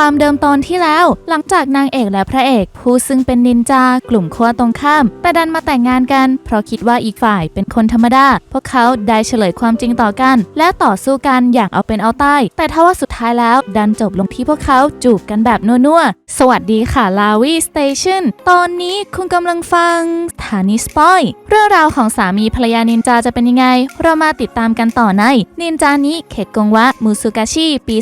ความเดิมตอนที่แล้ว หลังจากนางเอกและพระเอก ผู้ซึ่งเป็นนินจากลุ่มขั้วตรงข้าม แต่ดันมาแต่งงานกัน เพราะคิดว่าอีกฝ่ายเป็นคนธรรมดา พวกเขาได้เฉลยความจริงต่อกัน และต่อสู้กันอย่างเอาเป็นเอาตายแต่ถ้าว่าสุดท้ายแล้วดันจบลงที่พวกเขาจูบกันแบบนัวๆสวัสดีค่ะลาวีสเตชันตอนนี้คุณกำลังฟังสถานีสปอยเรื่องราวของสามีภรรยานินจาจะเป็นยังไง เรามาติดตามกันต่อในนินจานิเคกงวะมูซุกาชิปี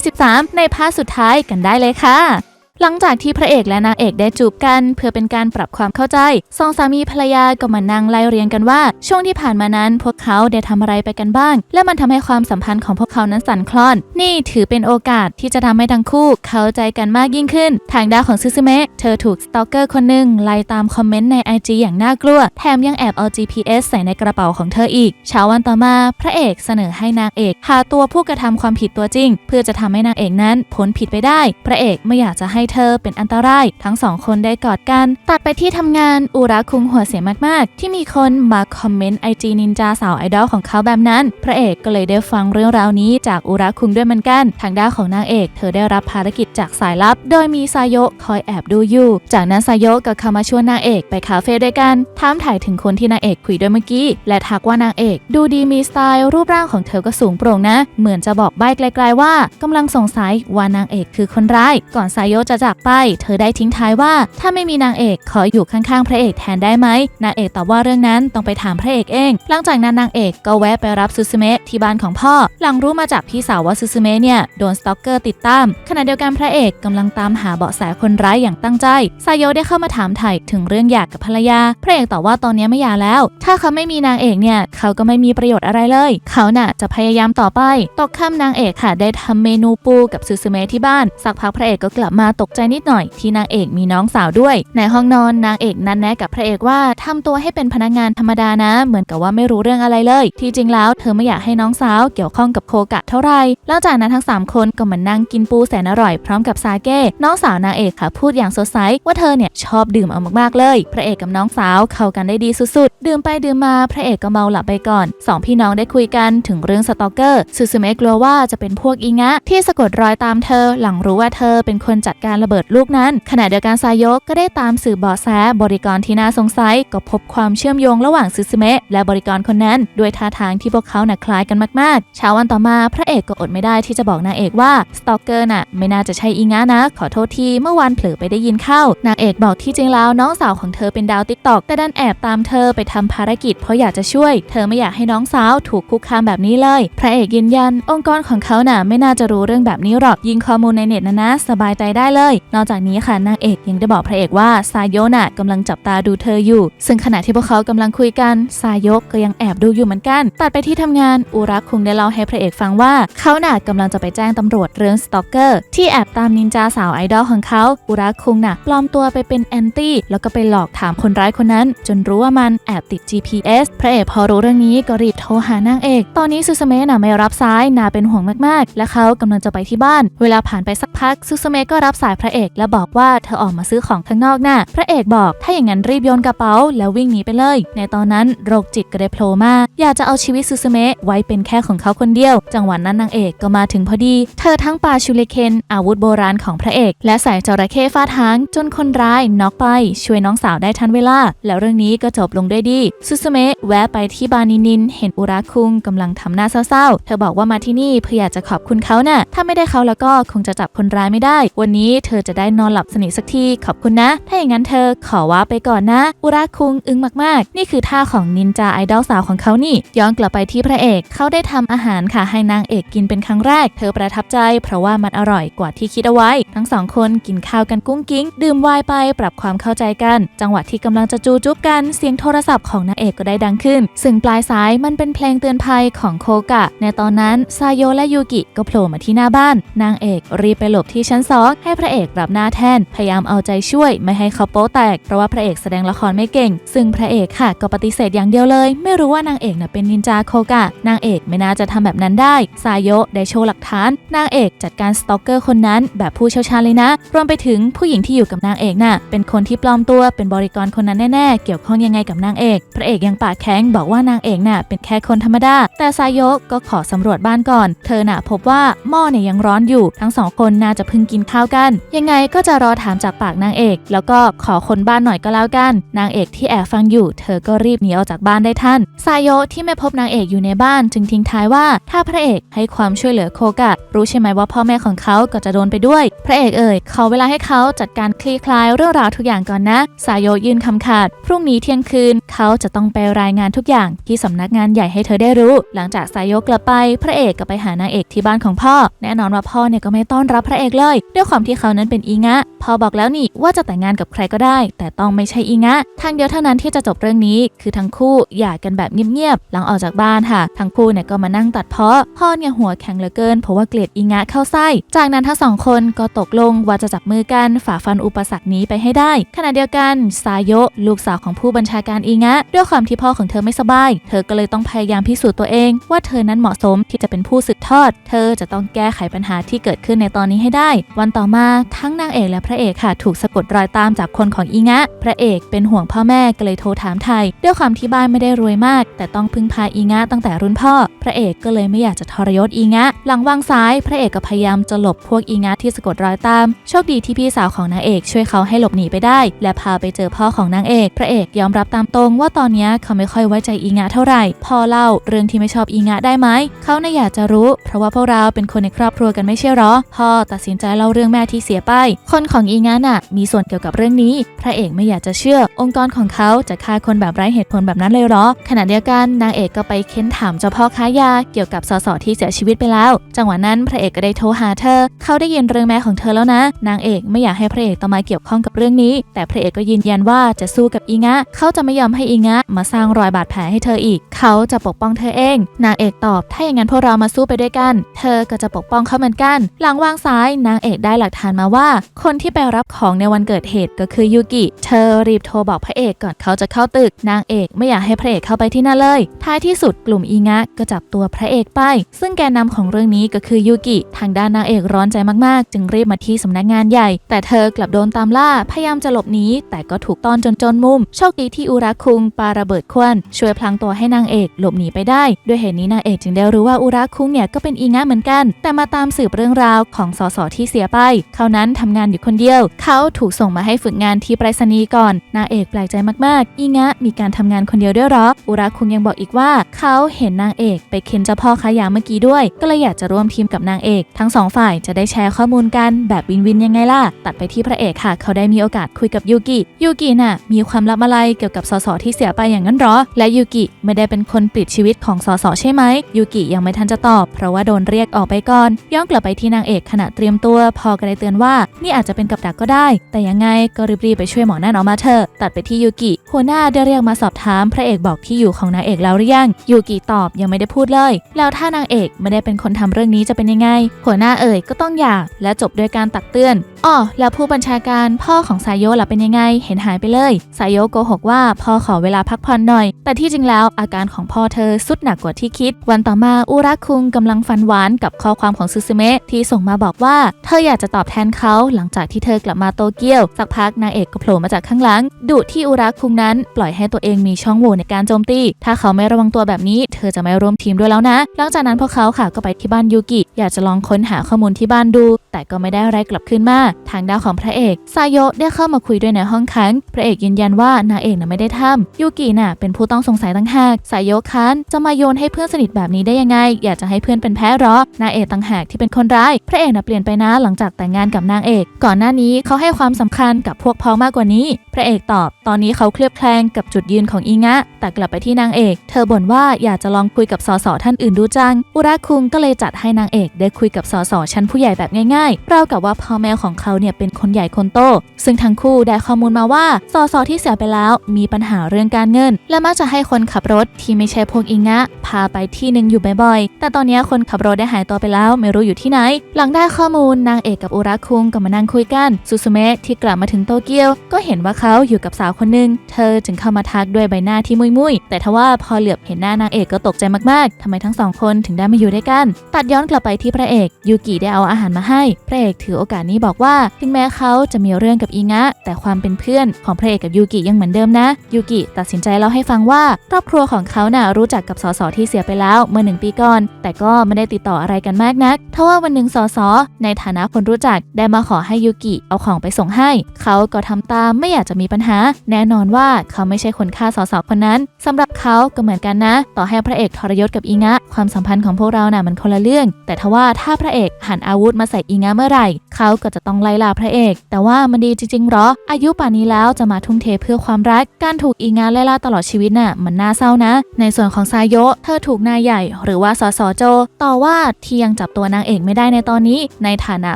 2023 ในภาคสุดท้ายกันได้เลยค่ะ หลังจากที่พระเอกและนางเอกได้จูบกัน เพื่อเป็นการปรับความเข้าใจสองสามีภรรยาก็มานั่งไล่เรียงกันว่า ช่วงที่ผ่านมานั้นพวกเขาได้ทำอะไรไปกันบ้าง และมันทำให้ความสัมพันธ์ของพวกเขานั้นสั่นคลอน นี่ถือเป็นโอกาสที่จะทำให้ทั้งคู่เข้าใจกันมากยิ่งขึ้น ทางด้านของซึซึเมะเธอถูกสตอกเกอร์คนหนึ่งไล่ตามคอมเมนต์ใน IG อย่างน่ากลัว แถมยังแอบเอา GPS ใส่ในกระเป๋าของเธออีกเช้าวันต่อมา พระเอกเสนอให้นางเอกหาตัวผู้กระทำความผิดตัวจริง เพื่อจะทำให้นางเอกนั้นพ้นผิดไปได้ พระเอกไม่อยากจะให้เธอเป็นอันตราย ทั้งสองคนได้กอดกัน ตัดไปที่ทำงานอุระคุงหัวเสียมากๆ ที่มีคนมาคอมเมนต์ไอจีนินจาสาวไอดอลของเขาแบบนั้น พระเอกก็เลยได้ฟังเรื่องราวนี้จากอุระคุงด้วยเหมือนกัน ทางด้านของนางเอก เธอได้รับภารกิจจากสายลับ โดยมีซายโยคอยแอบดูอยู่ จากนั้นซายโยก็เข้ามาชวนนางเอกไปคาเฟ่ด้วยกันถามถ่ายถึงคนที่นางเอกคุยด้วยเมื่อกี้ และทักว่านางเอก ดูดีมีสไตล์รูปร่างของเธอก็สูงโปร่งนะ เหมือนจะบอกใบ้ไกลๆว่ากำลังสงสัยว่านางเอกคือคนร้าย ก่อนซายโยะจะจากไป เธอได้ทิ้งท้ายว่า ถ้าไม่มีนางเอกขออยู่ข้างๆพระเอกแทนได้ไหมนางเอกตอบว่าเรื่องนั้นต้องไปถามพระเอกเอง หลังจากนั้นนางเอกก็แวะไปรับซูซูเมะที่บ้านของพ่อ หลังรู้มาจากพี่สาวว่าซูซูเมะเนี่ยโดนสตอกเกอร์ติดตาม ขณะเดียวกันพระเอกกำลังตามหาเบาะแสคนร้ายอย่างตั้งใจซายโยได้เข้ามาถามไถ่ถึงเรื่องหย่ากกับภรรยา พระเอกตอบว่าตอนนี้ไม่หย่าแล้ว ถ้าเขาไม่มีนางเอกเนี่ยเขาก็ไม่มีประโยชน์อะไรเลย เขาน่ะจะพยายามต่อไป ตกค่ำนางเอกค่ะได้ทำเมนูปูกับซูซูเมะที่บ้าน สักพักพระเอกก็กลับมาตกใจนิดหน่อยที่นางเอกมีน้องสาวด้วย ในห้องนอนนางเอกนันแนะกับพระเอกว่าทำตัวให้เป็นพนักงานธรรมดานะ เหมือนกับว่าไม่รู้เรื่องอะไรเลย ที่จริงแล้วเธอไม่อยากให้น้องสาวเกี่ยวข้องกับโคกะเท่าไหร่หลังจากนั้นทั้งสามคนก็มานั่งกินปูแสนอร่อยพร้อมกับซาเก้น้องสาวนางเอกค่ะพูดอย่างสดใสว่าเธอเนี่ยชอบดื่มเอามากๆเลย พระเอกกับน้องสาวเข้ากันได้ดีสุดๆ ดื่มไปดื่มมาพระเอกก็เมาหลับไปก่อนสองพี่น้องได้คุยกันถึงเรื่องสตอกเกอร์ซูซูเมะกลัวว่าจะเป็นพวกอีงะที่สะกดรอยตามเธอหลังรู้ว่าเธอเป็นคนจัดการระเบิดลูกนั้น ขณะเดียวกันซายกก็ได้ตามสืบเบาะแสบริกรที่น่าสงสัยก็พบความเชื่อมโยงระหว่างซูซูเมะและบริกรคนนั้น ด้วยท่าทางที่พวกเขาน่ะคล้ายกันมากๆเช้าวันต่อมาพระเอกก็อดไม่ได้ที่จะบอกนางเอกว่าสตอกเกอร์น่ะไม่น่าจะใช่อีงะนะ ขอโทษทีเมื่อวานเผลอไปได้ยินเข้านางเอกบอกที่จริงแล้วน้องสาวของเธอเป็นดาวติ๊กตอกแต่ดันแอบตามเธอไปทำภารกิจเพราะอยากจะช่วย เธอไม่อยากให้น้องสาวถูกคุกคามแบบนี้เลย พระเอกยืนยัน องค์กรของเขาน่ะไม่น่าจะรู้เรื่องแบบนี้หรอกยิงข้อมูลในเน็ตนะนะ สบายใจได้เลยนอกจากนี้ค่ะนางเอกยังได้บอกพระเอกว่าซายโยน่ะกำลังจับตาดูเธออยู่ ซึ่งขณะที่พวกเขากำลังคุยกันซายกก็ยังแอบดูอยู่เหมือนกัน ตัดไปที่ทำงานอุรักคุงได้เล่าให้พระเอกฟังว่าเขาน่ะกำลังจะไปแจ้งตำรวจเรื่องสตอกเกอร์ที่แอบตามนินจาสาวไอดอลของเขาอุรักคุงน่ะปลอมตัวไปเป็นแอนตี้แล้วก็ไปหลอกถามคนร้ายคนนั้น จนรู้ว่ามันแอบติด GPS พระเอกพอรู้เรื่องนี้ก็รีบโทรหานางเอก ตอนนี้ซูซเมะน่ะไม่รับสายนาเป็นห่วงมากๆ และเขากำลังจะไปที่บ้าน เวลาผ่านไปสักพักซูซเมะก็รับสายพระเอกและบอกว่าเธอออกมาซื้อของข้างนอกน่ะพระเอกบอกถ้าอย่างนั้นรีบโยนกระเป๋า แล้ววิ่งหนีไปเลย ในตอนนั้นโรคจิตก็ได้โผล่มาอยากจะเอาชีวิตซูซูเมะไว้เป็นแค่ของเขาคนเดียว จังหวะนั้นนางเอกก็มาถึงพอดี เธอทั้งปาชูเลเคนอาวุธโบราณของพระเอก และสายจระเข้ฟาดหาง จนคนร้ายน็อกไป ช่วยน้องสาวได้ทันเวลา แล้วเรื่องนี้ก็จบลงด้วยดีซูซูเมะแวะไปที่บานินิน เห็นอุราคุงกำลังทำหน้าเศร้าๆ เธอบอกว่ามาที่นี่เพื่ออยากจะขอบคุณเขาน่ะถ้าไม่ได้เขาแล้วก็คงจะจับคนร้ายไม่ได้ วันนี้เธอจะได้นอนหลับสนิทสักทีขอบคุณนะ ถ้าอย่างนั้นเธอขอว่าไปก่อนนะ อุราคุงอึ้งมากๆ นี่คือท่าของนินจาไอดอลสาวของเขานี่ ย้อนกลับไปที่พระเอกเขาได้ทำอาหารค่ะให้นางเอกกินเป็นครั้งแรก เธอประทับใจ เพราะว่ามันอร่อยกว่าที่คิดเอาไว้ ทั้งสองคนกินข้าวกันกุ้งกิ้ง ดื่มไวน์ไปปรับความเข้าใจกัน จังหวะที่กำลังจะจูจุ๊บกันเสียงโทรศัพท์ของนางเอกก็ได้ดังขึ้น ซึ่งปลายสายมันเป็นเพลงเตือนภัยของโคกะ ในตอนนั้นซาโยและยูกิก็โผล่มาที่หน้าบ้าน นางเอกรีบไปหลบที่ชั้นสองให้พระระเอกรับหน้าแทนพยายามเอาใจช่วย ไม่ให้เขาโป๊แตกเพราะว่าพระเอกแสดงละครไม่เก่ง ซึ่งพระเอกค่ะก็ปฏิเสธอย่างเดียวเลย ไม่รู้ว่านางเอกน่ะเป็นนินจาโคกะ นางเอกไม่น่าจะทำแบบนั้นได้ซาโยะได้โชว์หลักฐาน นางเอกจัดการสตอกเกอร์คนนั้นแบบผู้เชี่ยวชาญเลยนะ รวมไปถึงผู้หญิงที่อยู่กับนางเอกน่ะเป็นคนที่ปลอมตัวเป็นบริกรคนนั้นแน่ๆ เกี่ยวข้องยังไงกับนางเอก พระเอกยังปากแข็งบอกว่านางเอกน่ะเป็นแค่คนธรรมดา แต่ซาโยะก็ขอสำรวจบ้านก่อน เธอน่ะพบว่าหม้อเนี่ยยังร้อนอยู่ ทั้งสองคนน่าจะเพิ่งกินข้าวกันยังไงก็จะรอถามจากปากนางเอก แล้วก็ขอคนบ้านหน่อยก็แล้วกัน นางเอกที่แอบฟังอยู่ เธอก็รีบหนีออกจากบ้านได้ทันซาโยที่ไม่พบนางเอกอยู่ในบ้านจึงทิ้งท้ายว่า ถ้าพระเอกให้ความช่วยเหลือโคกะ รู้ใช่ไหมว่าพ่อแม่ของเขาก็จะโดนไปด้วย พระเอกเอ่ยขอเวลาให้เขาจัดการคลี่คลายเรื่องราวทุกอย่างก่อนนะซาโยยื่นคำขาด พรุ่งนี้เที่ยงคืน เขาจะต้องไปรายงานทุกอย่างที่สำนักงานใหญ่ให้เธอได้รู้ หลังจากซาโยกลับไป พระเอกก็ไปหานางเอกที่บ้านของพ่อ แน่นอนว่าพ่อเนี่ยก็ไม่ต้อนรับพระเอกเลยด้วยความที่เขานั้นเป็นอีงะพอบอกแล้วนี่ว่าจะแต่งงานกับใครก็ได้ แต่ต้องไม่ใช่อีงะทางเดียวเท่านั้นที่จะจบเรื่องนี้ คือทั้งคู่หย่ากันแบบเงียบๆหลังออกจากบ้านค่ะ ทั้งคู่เนี่ยก็มานั่งตัดเพาะพ่อเนี่ยหัวแข็งเหลือเกินเพราะว่าเกลียดอีงะเข้าไส้ จากนั้นทั้งสองคนก็ตกลงว่าจะจับมือกันฝ่าฟันอุปสรรคนี้ไปให้ได้ ขณะเดียวกันซาโยะลูกสาวของผู้บัญชาการอีงะด้วยความที่พ่อของเธอไม่สบาย เธอก็เลยต้องพยายามพิสูจน์ตัวเอง ว่าเธอนั้นเหมาะสมที่จะเป็นผู้สืบทอด เธอจะต้องแก้ไขปัญหาที่เกิดขึ้นในตอนนี้ให้ได้ วันต่อมาทั้งนางเอกและพระเอกค่ะ ถูกสะกดรอยตามจากคนของอีงะ พระเอกเป็นห่วงพ่อแม่ก็เลยโทรถามไทย ด้วยความที่บ้านไม่ได้รวยมาก แต่ต้องพึ่งพาอีงะตั้งแต่รุ่นพ่อ พระเอกก็เลยไม่อยากจะทรยศอีงะ หลังวางซ้าย พระเอกก็พยายามจะหลบพวกอีงะที่สะกดรอยตาม โชคดีที่พี่สาวของนางเอกช่วยเขาให้หลบหนีไปได้ และพาไปเจอพ่อของนางเอก พระเอกยอมรับตามตรงว่าตอนนี้เขาไม่ค่อยไว้ใจอีงะเท่าไหร่ พ่อเล่าเรื่องที่ไม่ชอบอีงะได้ไหม เขาน่ะอยากจะรู้ เพราะว่าพวกเราเป็นคนในครอบครัวกันไม่ใช่หรอ พ่อตัดสินใจเล่าเรื่องแม่ที่เสียไป คนของอีงะน่ะมีส่วนเกี่ยวกับเรื่องนี้ พระเอกไม่อยากจะเชื่อ องค์กรของเขาจะฆ่าคนแบบไร้เหตุผลแบบนั้นเลยเหรอ ขณะเดียวกันนางเอกก็ไปเค้นถามเจ้าพ่อค้ายาเกี่ยวกับสสที่เสียชีวิตไปแล้ว จังหวะนั้นพระเอกก็ได้โทรหาเธอ เขาได้ยินเรื่องแม่ของเธอแล้วนะ นางเอกไม่อยากให้พระเอกต้องมาเกี่ยวข้องกับเรื่องนี้ แต่พระเอกก็ยืนยันว่าจะสู้กับอีงะเขาจะไม่ยอมให้อีงะมาสร้างรอยบาดแผลให้เธออีก เขาจะปกป้องเธอเอง นางเอกตอบ ถ้าอย่างนั้นพวกเรามาสู้ไปด้วยกัน เธอก็จะปกป้องเขาเหมือนกัน หลังวางซ้ายนางเอกได้หลักฐานมาว่า คนที่ไปรับของในวันเกิดเหตุก็คือยูกิ เธอรีบโทรบอกพระเอกก่อนเขาจะเข้าตึก นางเอกไม่อยากให้พระเอกเข้าไปที่นั่นเลย ท้ายที่สุดกลุ่มอีงะก็จับตัวพระเอกไป ซึ่งแกนนำของเรื่องนี้ก็คือยูกิ ทางด้านนางเอกร้อนใจมากๆ จึงรีบมาที่สำนักงานใหญ่ แต่เธอกลับโดนตามล่า พยายามจะหลบหนีแต่ก็ถูกต้อนจนจนมุม โชคดีที่อุระคุงปาระเบิดควันช่วยพลางตัวให้นางเอกหลบหนีไปได้ ด้วยเหตุนี้นางเอกจึงได้รู้ว่าอุระคุงเนี่ยก็เป็นอีงะเหมือนกัน แต่มาตามสืบเรื่องราวของสสที่เสียไปเขานั้นทำงานอยู่คนเดียว เขาถูกส่งมาให้ฝึกงานที่ไปรษณีย์ก่อนนางเอกแปลกใจมากๆอีงะมีการทำงานคนเดียวด้วยหรออุระคุงยังบอกอีกว่า เขาเห็นนางเอก ไปเค้นเจ้าพ่อค้ายาเมื่อกี้ด้วย ก็เลยอยากจะร่วมทีมกับนางเอก ทั้งสองฝ่ายจะได้แชร์ข้อมูลกันแบบวินวินยังไงล่ะ ตัดไปที่พระเอกค่ะ เขาได้มีโอกาสคุยกับยูกิยูกิน่ะมีความลับอะไรเกี่ยวกับสสที่เสียไปอย่างนั้นหรอ และยูกิไม่ได้เป็นคนปลิดชีวิตของสสใช่ไหมยูกิยังไม่ทันจะตอบ เพราะว่าโดนเรียกออกไปก่อนย้อนกลับไปที่นางเอกขณะเตรียมตัวพอก็ได้เตือนว่า นี่อาจจะเป็นกับดักก็ได้ แต่ยังไงก็รีบๆไปช่วยหมอนั่นออกมาเถอะตัดไปที่ยูกิหัวหน้าได้เรียกมาสอบถามพระเอกบอกที่อยู่ของนางเอกแล้วหรือยังยูกิตอบยังไม่ได้พูดเลย แล้วถ้านางเอกไม่ได้เป็นคนทำเรื่องนี้จะเป็นยังไง หัวหน้าเอ่ยก็ต้องหย่าและจบด้วยการตักเตือน อ้อแล้วผู้บัญชาการพ่อของสายโยล่ะเป็นยังไง เห็นหายไปเลย สายโยโกหกว่าพ่อขอเวลาพักผ่อนหน่อย แต่ที่จริงแล้วอาการของพ่อเธอสุดหนักกว่าที่คิด วันต่อมาอุระคุงกำลังฟันหวานกับข้อความของซึซึเมะที่ส่งมาบอกว่าเธออยากจะตอบแทนเขาหลังจากที่เธอกลับมาโตเกียว สักพักนางเอกก็โผล่มาจากข้างหลังดุที่อุระคุงนั้นปล่อยให้ตัวเองมีช่องโหว่ในการโจมตี ถ้าเขาไม่ระวังตัวแบบนี้ เธอจะไม่ร่วมทีมด้วยแล้วนะ หลังจากนั้นพวกเขาค่ะก็ไปที่บ้านยูกิ อยากจะลองค้นหาข้อมูลที่บ้านดู แต่ก็ไม่ได้อะไรกลับขึ้นมา ทางด้านของพระเอกซายโยได้เข้ามาคุยด้วยในห้องขัง พระเอกยืนยันว่านางเอกน่ะไม่ได้ทำยูกิน่ะเป็นผู้ต้องสงสัยตั้งหากซายโยคันจะมาโยนให้เพื่อนสนิทแบบนี้ได้ยังไง อยากจะให้เพื่อนเป็นแพ้หรอนางเอกต่างหากที่เป็นคนร้าย พระเอกน่ะเปลี่ยนไปนะหลังจากแต่งงานกับนางเอก ก่อนหน้านี้เขาให้ความสำคัญกับพวกพ้องมากกว่านี้ พระเอกตอบ ตอนนี้เขาเคลือบแคลงกับจุดยืนของอีงะ แต่กลับไปที่นางเอก เธอบ่นว่าอยากจะลองคุยกับสสท่านอื่นดูจัง อุระคุงก็เลยจัดให้นางเอกได้คุยกับสสชั้นผู้ใหญ่แบบง่ายายๆราวกับว่าพ่อแม่ของเขาเนี่ยเป็นคนใหญ่คนโต ซึ่งทั้งคู่ได้ข้อมูลมาว่าสสที่เสียไปแล้วมีปัญหาเรื่องการเงิน และมักจะให้คนขับรถที่ไม่ใช่พวกอิงะพาไปที่หนึ่งอยู่บ่อยๆ แต่ตอนนี้คนขับรถได้หายตัวไปแล้วไม่รู้อยู่ที่ไหน หลังได้ข้อมูลนางเอกกับอุระคุงก็มานั่งคุยกันซูซูเมะที่กลับมาถึงโตเกียว ก็เห็นว่าเขาอยู่กับสาวคนหนึ่งเธอจึงเข้ามาทักด้วยใบหน้าที่มุยมุยๆแต่ทว่าพอเหลือบเห็นหน้านางเอกก็ตกใจมากๆทำไมทั้งสองคนถึงได้มาอยู่ด้วยกัน ตัดย้อนกลับไปที่พระเอกยูกิได้เอาอาหารมาให้พระเอกถือโอกาสนี้บอกว่า ถึงแม้เขาจะมีเรื่องกับอิงะ แต่ความเป็นเพื่อนของพระเอกกับยูกิยังเหมือนเดิมนะ ยูกิตัดสินใจเล่าให้ฟังว่าครอบครัวของเขาน่ะรู้จักกับสสที่เสียไปแล้วเมื่อหนึ่งปีก่อน แต่ก็ไม่ได้ติดต่ออะไรกันมากนักทว่าวันหนึ่งสสในฐานะคนรู้จักได้มาขอให้ยูกิเอาของไปส่งให้ เขาก็ทำตามไม่อยากจะมีปัญหา แน่นอนว่าเขาไม่ใช่คนฆ่าสสคนนั้นสำหรับเขาก็เหมือนกันนะ ต่อให้พระเอกทรยศกับอิงะ ความสัมพันธ์ของพวกเราน่ะมันคนละเรื่อง แต่ทว่าถ้าพระเอกหันอาวุธมาใส่อิงะเมื่อไหร่ เขาก็จะต้องไล่ล่าพระเอก แต่ว่ามันดีจริงๆหรอ อายุป่านนี้แล้วจะมาทุ่มเทเพื่อความรัก การถูกอิงะไล่ล่าตลอดชีวิตน่ะมันน่าเศร้านะ ในส่วนของซายโยะเธอถูกนายใหญ่ หรือว่าสสโจ ต่อว่าที่ยังจับตัวนางเอกไม่ได้ในตอนนี้ ในฐานะ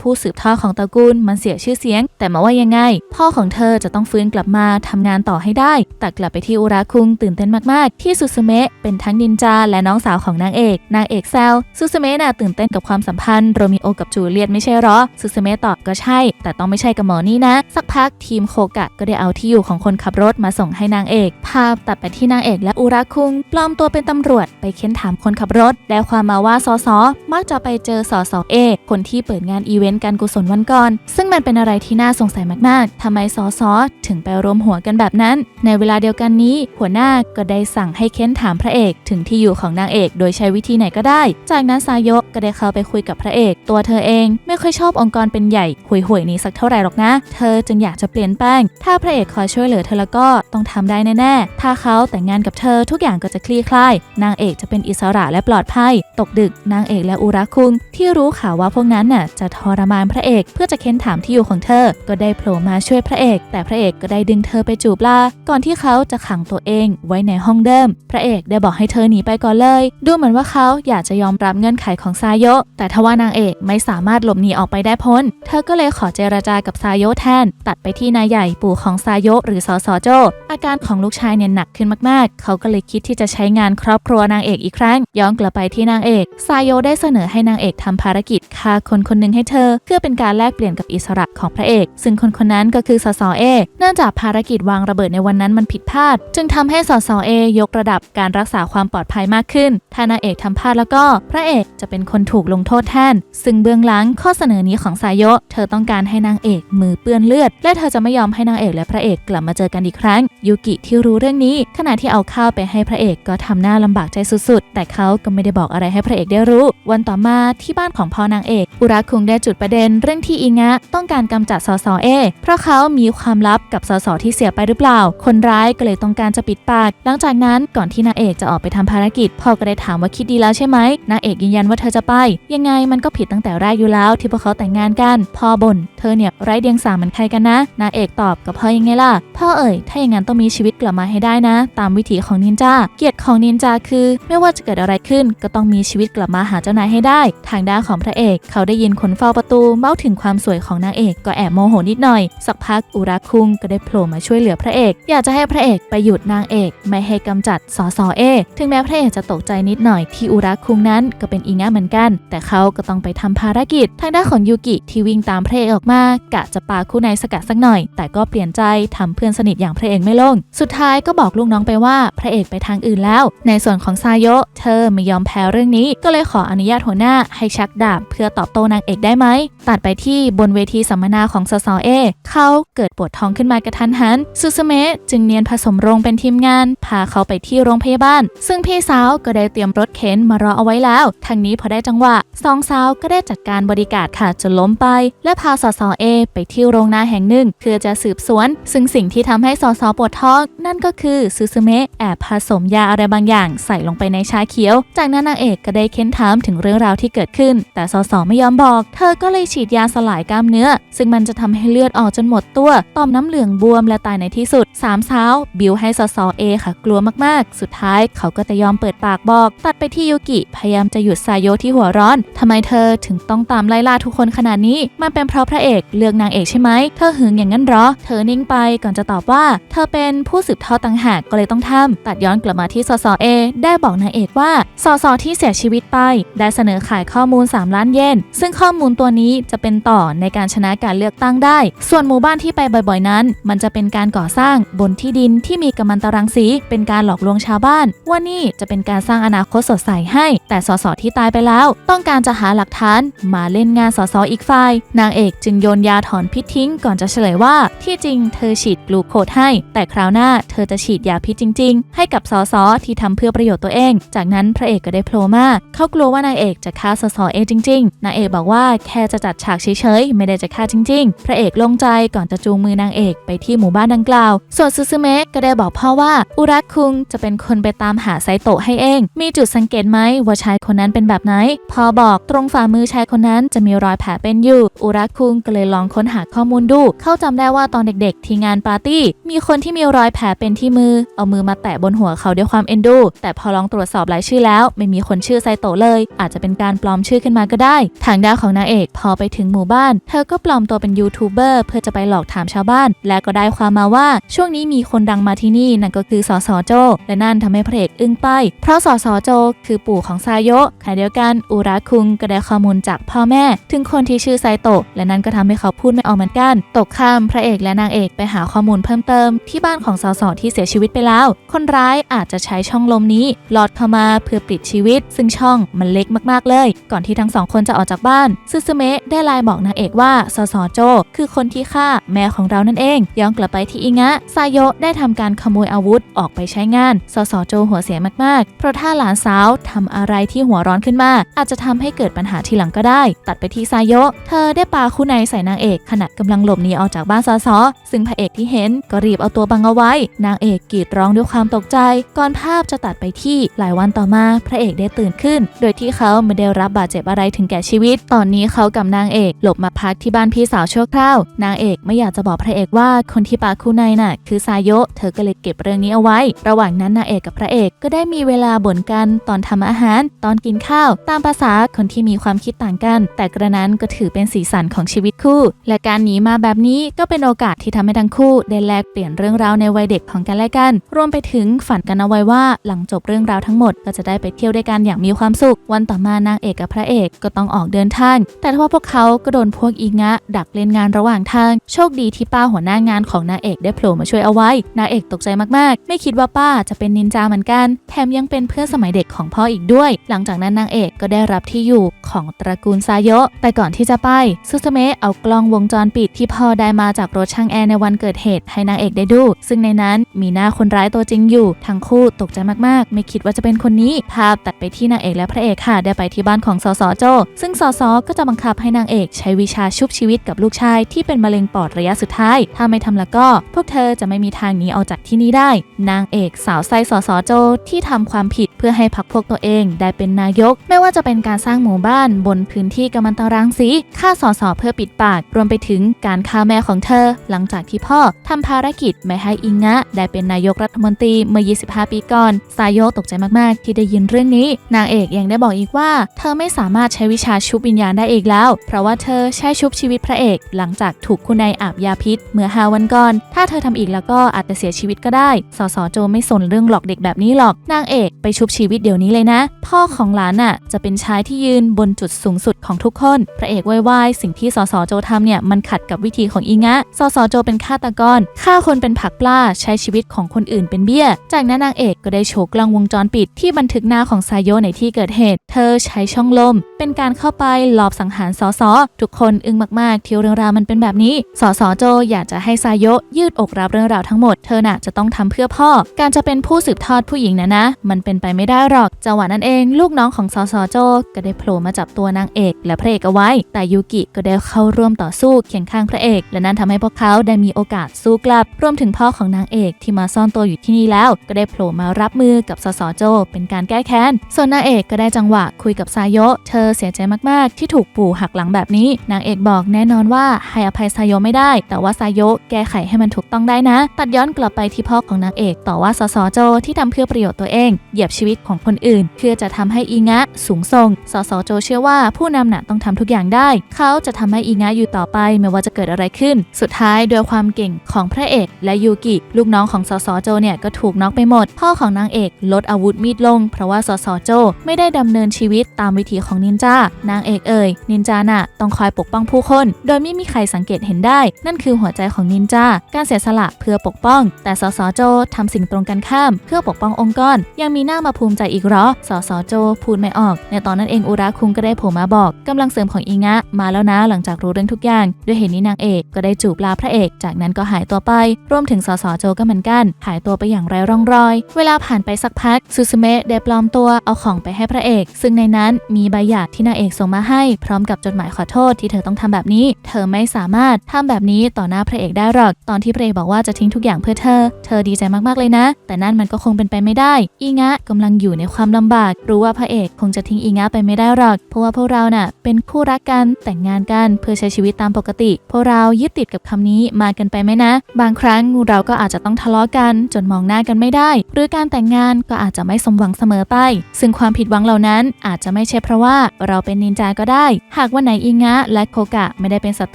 ผู้สืบทอดของตระกูลมันเสียชื่อเสียง แต่มาว่ายังไง พ่อของเธอจะต้องฟื้นกลับมาทำงานต่อให้ได้ แตัดกลับไปที่อุราคุงตื่นเต้นมากๆ ที่ซุซุเมะเป็นทั้งนินจาและน้องสาวของนางเอก นางเอกแซวซุซุเมะน่ะตื่นเต้นกับความสัมพันธ์โรมิโอกับจูเลียตไม่ใช่หรอซุซุเมะตอบก็ใช่ แต่ต้องไม่ใช่กับหมอนี่นะ สักพักทีมโคกะก็ได้เอาที่อยู่ของคนขับรถมาส่งให้นางเอก ภาพตัดไปที่นางเอกและอุราคุง ปลอมตัวเป็นตำรวจไปเค้นถามคนขับรถ ได้ความมาว่าสอสอมักจะไปเจอสอสอเอคนที่เปิดงานอีเวนต์การกุศลวันก่อน ซึ่งมันเป็นอะไรที่น่าสงสัยมากๆทำไมสอสอถึงไปรวมหัวกันแบบนั้น ในเวลาเดียวกันนี้ หัวหน้าก็ได้สั่งให้เค้นถามพระเอก ถึงที่อยู่ของนางเอก โดยใช้วิธีไหนก็ได้ จากนั้นซายกก็ได้เข้าไปคุยกับพระเอก ตัวเธอเองไม่ค่อยชอบองค์กรเป็นใหญ่ห่วยๆนี้สักเท่าไหร่หรอกนะ เธอจึงอยากจะเปลี่ยนแปลง ถ้าพระเอกคอยช่วยเหลือเธอแล้วก็ต้องทำได้แน่ๆ ถ้าเขาแต่งงานกับเธอทุกอย่างก็จะคลี่คลาย นางเอกจะเป็นอิสระและปลอดภัย ตกดึกนางเอกและอุระคุงที่รู้ข่าวว่าพวกนั้นน่ะจะทรมานพระเอก เพื่อจะเค้นถามที่อยู่ของเธอ ก็ได้โผล่มาช่วยพระเอก แต่พระเอกก็ได้ดึงเธอไปจูบลา ก่อนที่เขาจะขังตัวเองไว้ในห้องเดิม พระเอกได้บอกให้เธอหนีไปก่อนเลย ดูเหมือนว่าเขาอยากจะยอมรับเงื่อนไขของซาโยะแต่ทว่านางเอกไม่สามารถหลบหนีออกไปได้พ้น เธอก็เลยขอเจรจากับซาโยแทน ตัดไปที่นายใหญ่ปู่ของซาโยหรือสสโจ อาการของลูกชายเนี่ยหนักขึ้นมากๆ เขาก็เลยคิดที่จะใช้งานครอบครัวนางเอกอีกครั้ง ย้อนกลับไปที่นางเอก ซาโยได้เสนอให้นางเอกทำภารกิจฆ่าคนคนหนึ่งให้เธอ เพื่อเป็นการแลกเปลี่ยนกับอิสระของพระเอก ซึ่งคนคนนั้นก็คือสสเอ เนื่องจากภารกิจวางระเบิดในวันนั้นมันผิดพลาด จึงทำให้สสเอยกระดับการรักษาความปลอดภัยมากขึ้น ถ้านางเอกทำพลาดแล้วก็ พระเอกจะเป็นคนถูกลงโทษแทน ซึ่งเบื้องหลังข้ออเสนอนี้ของซาโยเธอต้องการให้นางเอกมือเปื้อนเลือด และเธอจะไม่ยอมให้นางเอกและพระเอกกลับมาเจอกันอีกครั้ง ยูกิที่รู้เรื่องนี้ ขณะที่เอาข้าวไปให้พระเอกก็ทำหน้าลำบากใจสุดๆ แต่เขาก็ไม่ได้บอกอะไรให้พระเอกได้รู้ วันต่อมาที่บ้านของพ่อนางเอกอุระคุงได้จุดประเด็นเรื่องที่อิงะต้องการกำจัดสสเอเพราะเขามีความลับกับสสที่เสียไปหรือเปล่า คนร้ายก็เลยต้องการจะปิดปาก หลังจากนั้นก่อนที่นางเอกจะออกไปทำภารกิจพ่อก็ได้ถามว่าคิดดีแล้วใช่ไหมนางเอกยืนยันว่าเธอจะไป ยังไงมันก็ผิดตั้งแต่แรกอยู่แล้วที่พวกเขาแต่งงานกัน พ่อบ่นเธอเนี่ยไร้เดียงสาเหมือนใครกันนะนางเอกตอบกับพ่อยังไงล่ะ พ่อเอ่ยถ้าอย่างนั้นต้องมีชีวิตกลับมาให้ได้นะ ตามวิถีของนินจาเกียรติของนินจาคือ ไม่ว่าจะเกิดอะไรขึ้น ก็ต้องมีชีวิตกลับมาหาเจ้านายให้ได้ ทางด้านของพระเอก เขาได้ยินคนเฝ้าประตูเมาถึงความสวยของนางเอกก็แอบโมโหนิดหน่อย สักพักอุราคุงก็ได้โผล่มาช่วยเหลือพระเอก อยากจะให้พระเอกไปหยุดนางเอก ไม่ให้กำจัดสอสอเอ ถึงแม้พระเอกจะตกใจนิดหน่อยที่อุราคุงนั้นก็เป็นอีงะเหมือนกัน แต่เขาก็ต้องไปทำภารกิจทางด้านของยูกิที่วิ่งตามพระเอกออกมากะจะปาคู่ในสกัดสักหน่อย แต่ก็เปลี่ยนใจทำเพื่อนสนิทอย่างพระเอกไม่ลง สุดท้ายก็บอกลูกน้องไปว่าพระเอกไปทางอื่นแล้ว ในส่วนของซาโยะเธอไม่ยอมแพ้เรื่องนี้ ก็เลยขออนุญาตหัวหน้าให้ชักดาบเพื่อตอบโต้นางเอกได้ไหม ตัดไปที่บนเวทีสัมมนาของสสเอเขาเกิดปวดท้องขึ้นมากระทันหันซูซูเมะจึงเนียนผสมโรงเป็นทีมงาน พาเขาไปที่โรงพยาบาล ซึ่งพี่สาวก็ได้เตรียมรถเข็นมารอเอาไว้แล้วทางนี้พอได้จังหวะสองสาวก็ได้จัดการบริการค่ะจนล้มไป และพาสสเอไปที่โรงนาแห่งหนึ่งเพื่อจะสืบสวน ซึ่งสิ่งที่ทำให้สสปวดท้อง นั่นก็คือซูซูเมะแอบผสมยาอะไรบางอย่าง ใส่ลงไปในชาเขียว จากนั้นนางเอกก็ได้เค้นถามถึงเรื่องราวที่เกิดขึ้น แต่สสไม่ยอมบอก เธอก็เลยฉีดยาสลายกล้ามเนื้อ ซึ่งมันจะทำให้เลือดออกจนหมดตัวต่อมน้ำเหลืองบวมและตายในที่สุดสามสาวบิวให้สสเอค่ะ กลัวมากๆ สุดท้ายเขาก็จะยอมเปิดปากบอก ตัดไปที่ยูกิพยายามจะหยุดซายโยที่หัวร้อนทำไมเธอถึงต้องตามไล่ล่าาทุกคนขนาดนี้ มันเป็นเพราะพระเอกเลือกนางเอกใช่ไหม เธอหึงอย่างนั้นหรอ เธอนิ่งไปก่อนจะตอบว่า เธอเป็นผู้สืบทอดต่างหากก็เลยต้องทำตัดย้อนกลับมาที่สสเอได้บอกนางเอกว่าสสที่เสียชีวิตไป ได้เสนอขายข้อมูล 3 ล้านเยนซึ่งข้อมูลตัวนี้จะเป็นต่อในการชนะการเลือกตั้งได้ ส่วนหมู่บ้านที่ไปบ่อยๆนั้น มันจะเป็นการก่อสร้างบนที่ดินที่มีกัมมันตรังสี เป็นการหลอกลวงชาวบ้าน ว่านี่จะเป็นการสร้างอนาคตสดใสให้ แต่สสที่ตายไปแล้ว ต้องการจะหาหลักฐานมาเล่นงานสสอีกฝ่าย นางเอกจึงโยนยาถอนพิษทิ้งก่อนจะเฉลยว่า ที่จริงเธอฉีดกลูโคดให้ แต่คราวหน้าเธอจะฉีดยาพิษจริง ๆ ให้กับสสที่ทำเพื่อประโยชน์ตัวเอง จากนั้นพระเอกก็ได้โผล่มาเขากลัวว่านางเอกจะฆ่าสสเองจริง ๆ นางเอกบอกว่าแค่จะจัดฉากเฉยๆไม่ได้จะฆ่าจริง ๆ พระเอกลงใจก่อนจะจูงมือนางเอกไปที่หมู่บ้านดังกล่าว ส่วนซูซึเมะก็ได้บอกพ่อว่าอุรักคุงจะเป็นคนไปตามหาไซโตะให้เอง มีจุดสังเกตไหมว่าชายคนนั้นเป็นแบบไหน พอบอกตรงฝ่ามือชายคนนั้นจะมีรอยแผลเป็นอยู่ อุรักคุงก็เลยลองค้นหาข้อมูลดู เขาจำได้ว่าตอนเด็กๆ ที่งานปาร์ตี้ มีคนที่มีรอยแผลเป็นที่มือ เอามือมาแตะบนหัวเขาด้วยความเอ็นดู แต่พอลองตรวจสอบรายชื่อแล้ว ไม่มีคนชื่อไซโตะเลย อาจจะเป็นการปลอมชื่อขึ้นมาก็ได้ ทางด้านของนางเอกพอไปถึงหมู่บ้าน เธอก็ปลอมตัวเป็นยูทูบเบอร์เพื่อจะไปหลอกถามชาวบ้าน และก็ได้ความมาว่าช่วงนี้มีคนดังมาที่นี่นั่นก็คือสสโจ และนั่นทำให้พระเอกอึ้งไป เพราะสสโจ คือปู่ของซาโยขณะเดียวกันอุระคุงก็ได้ข้อมูลจากพ่อแม่ถึงคนที่ชื่อไซโตะและนั่นก็ทำให้เขาพูดไม่ออกเหมือนกัน ตกค่ำพระเอกและนางเอกไปหาข้อมูลเพิ่มเติม ที่บ้านของสสที่เสียชีวิตไปแล้ว คนร้ายอาจจะใช้ช่องลมนี้ลอดเข้ามาเพื่อปิดชีวิต ซึ่งช่องมันเล็กมากๆเลย ก่อนที่ทั้งสองคนจะออกจากบ้านซึซึเมะได้ไลน์บอกนางเอกว่าสสโจ คือคนที่ฆ่าแม่ของเรานั่นเองย้อนกลับไปที่อิงะซาโยได้ทำการขโมยอาวุธออกไปใช้งานสสโจหัวเสียมากๆ เพราะถ้าหลานสาวทำอะไรที่หัวร้อนขึ้นมา อาจจะทำให้เกิดปัญหาทีหลังก็ได้ ตัดไปที่ซายโยเธอได้ปาคู่ในใส่นางเอกขณะกำลังหลบหนีออกจากบ้านสสซึ่งพระเอกที่เห็นก็รีบเอาตัวบังเอาไว้ นางเอกกรีดร้องด้วยความตกใจ ก่อนภาพจะตัดไปที่หลายวันต่อมาพระเอกได้ตื่นขึ้น โดยที่เขาไม่ได้รับบาดเจ็บอะไรถึงแก่ชีวิต ตอนนี้เขากับนางเอกหลบมาพักที่บ้านพี่สาวชั่วคราวนางเอกไม่อยากจะบอกพระเอกว่าคนที่ปาคู่ในน่ะคือซายโยเธอก็เลยเก็บเรื่องนี้เอาไว้ ระหว่างนั้นนางเอกกับพระเอกก็ได้มีเวลาบ่นกันตอนทำอาหาร ตอนกินข้าว ตามภาษาคนที่มีความคิดต่างกัน แต่กระนั้นก็ถือเป็นสีสันของชีวิตคู่ และการหนีมาแบบนี้ก็เป็นโอกาสที่ทำให้ทั้งคู่ได้แลกเปลี่ยนเรื่องราวในวัยเด็กของกันและกัน รวมไปถึงฝันกันเอาไว้ว่า หลังจบเรื่องราวทั้งหมดก็จะได้ไปเที่ยวด้วยกันอย่างมีความสุข วันต่อมานางเอกกับพระเอกก็ต้องออกเดินทาง แต่ทว่าพวกเขาก็โดนพวกอีงะ ดักเล่นงานระหว่างทาง โชคดีที่ป้าหัวหน้างานของนางเอกได้โผล่มาช่วยเอาไว้ นางเอกตกใจมากๆ ไม่คิดว่าป้าจะเป็นนินจาเหมือนกัน แถมยังเป็นเพื่อนสมัยเด็กของพ่ออีกด้วย หลังจากนั้นนางเอกก็ได้รับที่อยู่ของตระกูลซาโยะ แต่ก่อนที่จะไปซุสเมะเอากล้องวงจรปิดที่พ่อได้มาจากรถช่างแอร์ในวันเกิดเหตุให้นางเอกได้ดู ซึ่งในนั้นมีหน้าคนร้ายตัวจริงอยู่ ทั้งคู่ตกใจมากๆ ไม่คิดว่าจะเป็นคนนี้ ภาพตัดไปที่นางเอกและพระเอกค่ะ ได้ไปที่บ้านของสสโจ ซึ่งสสก็จะบังคับให้นางเอกใช้วิชาชุบชีวิตกับลูกชายที่เป็นมะเร็งปอดระยะสุดท้าย ถ้าไม่ทำล้วก็ พวกเธอจะไม่มีทางหนีออกจากที่นี่ได้ นางเอกสาวไส้สสโจที่ทำความผิดเพื่อให้พักพวกตัวเอง ได้เป็นนายก ไม่ว่าจะเป็นการสร้างหมู่บ้านบนพื้นที่กัมมันตรังสีฆ่าสอสเพื่อปิดปาก รวมไปถึงการฆ่าแม่ของเธอ หลังจากที่พ่อทำภารกิจไม่ให้อิงะ ได้เป็นนายกรัฐมนตรีเมื่อ 25 ปีก่อน ซายโยตกใจมากๆ ที่ได้ยินเรื่องนี้ นางเอกยังได้บอกอีกว่า เธอไม่สามารถใช้วิชาชุบวิญญาณได้อีกแล้ว เพราะว่าเธอใช้ชุบชีวิตพระเอก หลังจากถูกคุณนายอาบยาพิษ เมื่อหาวันก่อน ถ้าเธอทำอีกแล้วก็อาจจะเสียชีวิตก็ได้ สสโจไม่สนเรื่องหลอกเด็กแบบนี้หรอก นางเอกไปชุบชีวิตเดี๋ยวนี้เลยนะ พ่อของหลานน่ะจะเป็นชายที่ยืนบนจุดสูงสุดของทุกคน พระเอกวายวายสิ่งที่สสโจทำเนี่ยมันขัดกับวิธีของอิงะสสโจเป็นฆาตกรฆ่าคนเป็นผักปลาใช้ชีวิตของคนอื่นเป็นเบี้ย จากนั้นนางเอกก็ได้โชว์กล้องวงจรปิดที่บันทึกหน้าของไซโยในที่เกิดเหตุ เธอใช้ช่องลม เป็นการเข้าไปหลอบสังหารสสทุกคนอึ้งมากๆ ที่เรื่องราวมันเป็นแบบนี้สสโจอยากจะให้ไซโยยืดอกรับเรื่องราวทั้งหมด เธอน่ะจะต้องทำเพื่อพ่อ การจะเป็นผู้สืบทอดผู้หญิงนะนะ มันเป็นไปไม่ได้หรอกจังหวะนั้นเอง ลูกน้องของสสโจก็ได้โผล่มาจับตัวนางเอกและพระเอกเอาไว้ แต่ยูกิก็ได้เข้าร่วมต่อสู้เคียงข้างพระเอก และนั่นทำให้พวกเขาได้มีโอกาสสู้กลับ รวมถึงพ่อของนางเอกที่มาซ่อนตัวอยู่ที่นี่แล้ว ก็ได้โผล่มารับมือกับสสโจ เป็นการแก้แค้น ส่วนนางเอกก็ได้จังหวะคุยกับซายโยเธอเสียใจมากๆ ที่ถูกปู่หักหลังแบบนี้ นางเอกบอกแน่นอนว่าให้อภัยซายโยไม่ได้ แต่ว่าซายโยแก้ไขให้มันถูกต้องได้นะ ตัดย้อนกลับไปที่พ่อของนางเอกต่อว่าสสโจที่ทำเพื่อประโยชน์ตัวเอง เหยียบชีวิตของคนอื่น เพื่อจะทำให้อีงะสูงส่งสสโจเชื่อว่าผู้นำน่ะต้องทำทุกอย่างได้ เขาจะทำให้อิงะอยู่ต่อไปไม่ว่าจะเกิดอะไรขึ้น สุดท้ายด้วยความเก่งของพระเอก และยูกิ ลูกน้องของสสโจเนี่ยก็ถูกน็อกไปหมด พ่อของนางเอกลดอาวุธมีดลง เพราะว่าสสโจไม่ได้ดำเนินชีวิตตามวิถีของนินจานางเอกเอ่ยนินจาน่ะต้องคอยปกป้องผู้คน โดยไม่มีใครสังเกตเห็นได้ นั่นคือหัวใจของนินจาการเสียสละเพื่อปกป้อง แต่สสโจทำสิ่งตรงกันข้าม เพื่อปกป้ององค์กรยังมีหน้ามาภูมิใจอีกหรอสสโจพูดไม่ออก ในตอนนั้นเองอุระคุงก็ได้โผล่มาบอกกำลังเสริมของอิงะมาแล้วนะหลังจากรู้เรื่องทุกอย่าง ด้วยเหตุนี้นางเอกก็ได้จูบลาพระเอก จากนั้นก็หายตัวไป รวมถึงสสโจก็เหมือนกัน หายตัวไปอย่างไร้ร่องรอย เวลาผ่านไปสักพักซูซูเมะได้ปลอมตัวเอาของไปให้พระเอก ซึ่งในนั้นมีใบหย่าที่นางเอกส่งมาให้ พร้อมกับจดหมายขอโทษที่เธอต้องทำแบบนี้ เธอไม่สามารถทำแบบนี้ต่อหน้าพระเอกได้หรอก ตอนที่พระเอกบอกว่าจะทิ้งทุกอย่างเพื่อเธอ เธอดีใจมากๆเลยนะ แต่นั่นมันก็คงเป็นไปไม่ได้อีงะกำลังอยู่ในความลำบาก รู้ว่าพระเอกคงจะทิ้งอีงะไปไม่ได้หรอก เพราะว่าพวกเราน่ะเเป็นคู่รักกันแต่งงานกันเพื่อใช้ชีวิตตามปกติพวกเรายึดติดกับคำนี้มากเกินไปไหมนะ บางครั้งเราก็อาจจะต้องทะเลาะกัน จนมองหน้ากันไม่ได้ หรือการแต่งงานก็อาจจะไม่สมหวังเสมอไป ซึ่งความผิดหวังเหล่านั้นอาจจะไม่ใช่เพราะว่าเราเป็นนินจาก็ได้ หากวันไหนอิงะและโคกะไม่ได้เป็นศัต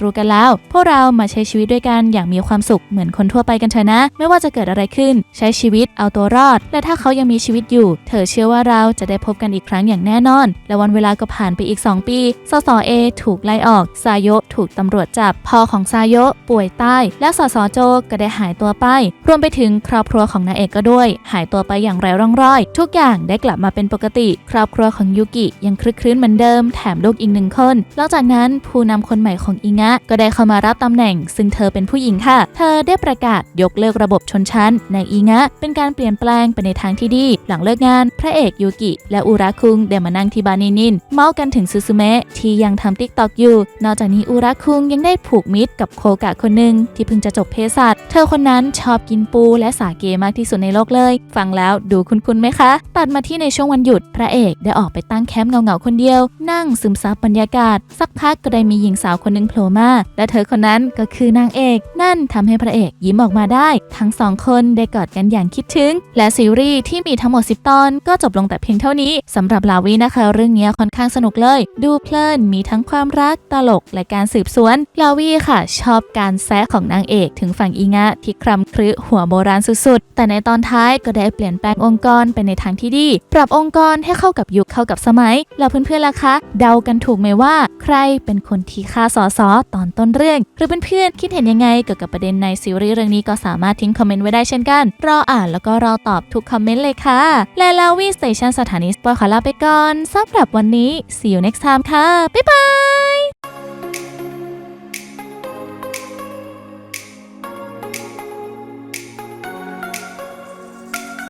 รูกันแล้ว พวกเรามาใช้ชีวิตด้วยกันอย่างมีความสุขเหมือนคนทั่วไปกันเถอะนะ ไม่ว่าจะเกิดอะไรขึ้น ใช้ชีวิตเอาตัวรอด และถ้าเขายังมีชีวิตอยู่ เธอเชื่อว่าเราจะได้พบกันอีกครั้งอย่างแน่นอน และวันเวลาก็ผ่านไปอีก 2 ปีสสเอถูกไล่ออก ซาโยะถูกตำรวจจับ พ่อของซาโยะป่วยใต้ และสสโจก็ได้หายตัวไป รวมไปถึงครอบครัวของนางเอกก็ด้วย หายตัวไปอย่างไร้ร่องรอย ทุกอย่างได้กลับมาเป็นปกติ ครอบครัวของยูกิยังคลึกครื้นเหมือนเดิม แถมลูกอีกหนึ่งคนแล้วจากนั้นผู้นำคนใหม่ของอิงะ ก็ได้เข้ามารับตำแหน่ง ซึ่งเธอเป็นผู้หญิงค่ะ เธอได้ประกาศยกเลิกระบบชนชั้นในอิงะ เป็นการเปลี่ยนแปลงไปในทางที่ดี หลังเลิกงาน พระเอกยูกิ และอุระคุงได้มานั่งที่บานินิน เมาส์กันถึงซูซูเมะที่ยังทำติ๊กต็อกอยู่ นอกจากนี้อุระคุงยังได้ผูกมิตรกับโคกะคนหนึ่งที่เพิ่งจะจบเภสัชเธอคนนั้นชอบกินปูและสาเกมากที่สุดในโลกเลย ฟังแล้วดูคุ้นๆไหมคะ ตัดมาที่ในช่วงวันหยุด พระเอกได้ออกไปตั้งแคมป์เงาๆคนเดียว นั่งซึมซับบรรยากาศ สักพักก็ได้มีหญิงสาวคนหนึ่งโผล่มา และเธอคนนั้นก็คือนางเอก นั่นทำให้พระเอกยิ้มออกมาได้ ทั้งสองคนได้กอดกันอย่างคิดถึง และซีรีส์ที่มีทั้งหมด 10 ตอน ก็จบลงแต่เพียงเท่านี้สำหรับลาวีนะคะ เรื่องนี้ค่อนข้างสนุกเลย ดูเพลินมีทั้งความรักตลกและการสืบสวน ลาวีค่ะ ชอบการแซะของนางเอกถึงฝั่งอีงะที่ครำครึหัวโบราณสุดๆ แต่ในตอนท้ายก็ได้เปลี่ยนแปลงองค์กรไปในทางที่ดี ปรับองค์กรให้เข้ากับยุคเข้ากับสมัยแล้วเพื่อนๆล่ะคะ เดากันถูกไหมว่า ใครเป็นคนที่ฆ่าสอสอตอนต้นเรื่อง หรือเพื่อนๆคิดเห็นยังไงเกี่ยวกับประเด็นในซีรีส์เรื่องนี้ก็สามารถทิ้งคอมเมนต์ไว้ได้เช่นกัน รออ่านแล้วก็รอตอบทุกคอมเมนต์เลยค่ะ และลาวีสเตชันสถานีสปอยขอลาไปก่อนสำหรับวันนี้ see you next time ค่ะ拜拜。